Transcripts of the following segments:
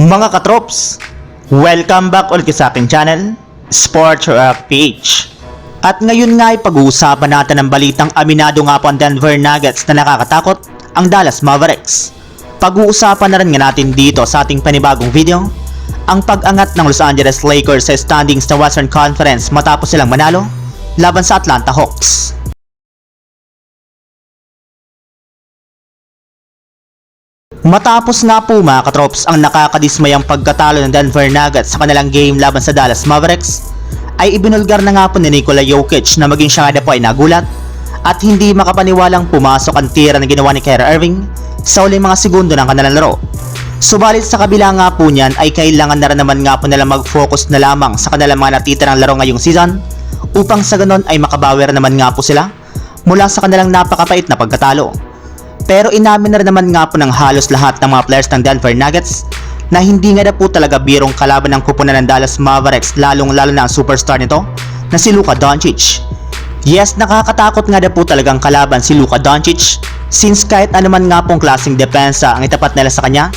Mga katrops, welcome back ulit sa aking channel, Sports Rock PH. At ngayon nga ay pag-uusapan natin ang balitang aminado nga po ang Denver Nuggets na nakakatakot ang Dallas Mavericks. Pag-uusapan na rin nga natin dito sa ating panibagong video, ang pag-angat ng Los Angeles Lakers sa standings sa Western Conference matapos silang manalo laban sa Atlanta Hawks. Matapos nga po mga katrops ang nakakadismayang pagkatalo ng Denver Nuggets sa kanilang game laban sa Dallas Mavericks, ay ibinulgar na nga po ni Nikola Jokic na maging siya nga na po ay nagulat at hindi makapaniwalang pumasok ang tira na ginawa ni Kyrie Irving sa uling mga segundo ng kanilang laro. Subalit sa kabila nga po niyan ay kailangan na rin naman nga po nila mag-focus na lamang sa kanilang mga natitirang laro ngayong season upang sa ganon ay makabawi rin naman nga po sila mula sa kanilang napakapait na pagkatalo. Pero inamin na rin naman nga po ng halos lahat ng mga players ng Denver Nuggets na hindi nga na po talaga birong kalaban ng kupunan ng Dallas Mavericks lalong lalo na ang superstar nito na si Luka Doncic. Yes, nakakatakot nga na po talagang kalaban si Luka Doncic since kahit anuman nga pong klaseng depensa ang itapat nila sa kanya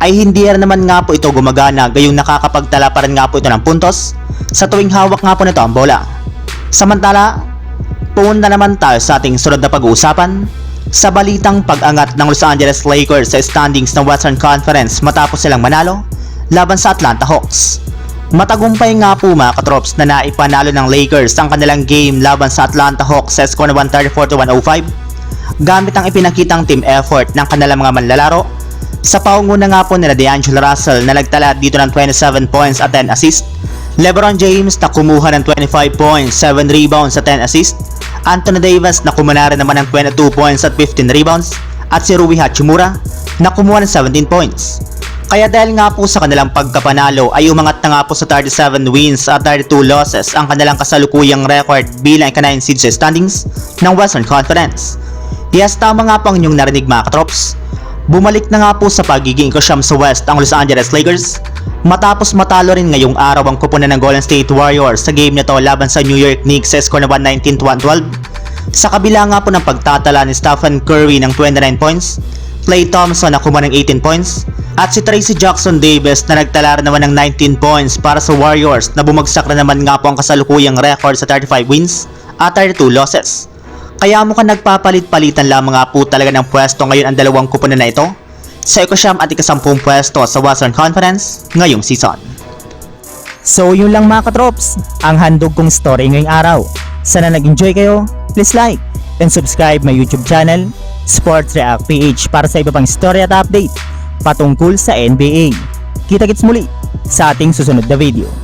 ay hindi rin naman nga po ito gumagana gayong nakakapagtala pa rin nga po ito ng puntos sa tuwing hawak nga po nito ang bola. Samantala, Pumunta naman tayo sa ating sunod na pag-uusapan sa balitang pag-angat ng Los Angeles Lakers sa standings ng Western Conference matapos silang manalo laban sa Atlanta Hawks. Matagumpay nga po mga katrops na naipanalo ng Lakers ang kanilang game laban sa Atlanta Hawks sa score na 134-105 gamit ang ipinakitang team effort ng kanilang mga manlalaro sa paunguna nga po nila D'Angelo Russell na nagtala dito ng 27 points at 10 assists. LeBron James na kumuha ng 25 points, 7 rebounds at 10 assists Anthony Davis na kumana rin naman ng 22 points at 15 rebounds at si Rui Hachimura na kumuha ng 17 points. Kaya dahil nga po sa kanilang pagkapanalo ay umangat na nga po sa 37 wins at 32 losses ang kanilang kasalukuyang record bilang ika-9 seed sa standings ng Western Conference. Yes, tama nga po ang inyong narinig mga katrops. Bumalik na nga po sa pagiging ikasyam sa West ang Los Angeles Lakers matapos matalo rin ngayong araw ang kupunan ng Golden State Warriors sa game nito laban sa New York Knicks sa score na 119-112. Sa kabila nga po ng pagtatala ni Stephen Curry ng 29 points, Klay Thompson na kumuha ng 18 points, at si Tracy Jackson Davis na nagtala rin naman ng 19 points para sa Warriors na bumagsak na naman nga po ang kasalukuyang record sa 35 wins at 32 losses. Kaya mukhang nagpapalit-palitan lamang nga po talaga ng pwesto ngayon ang dalawang kupunan na ito sa ikasyam at ikasampung pwesto sa Western Conference ngayong season. So yun lang mga katrops, ang handog kong story ngayong araw. Sana nag-enjoy kayo, please like and subscribe my YouTube channel, Sports React PH para sa iba pang story at update patungkol sa NBA. Kita-kits muli sa ating susunod na video.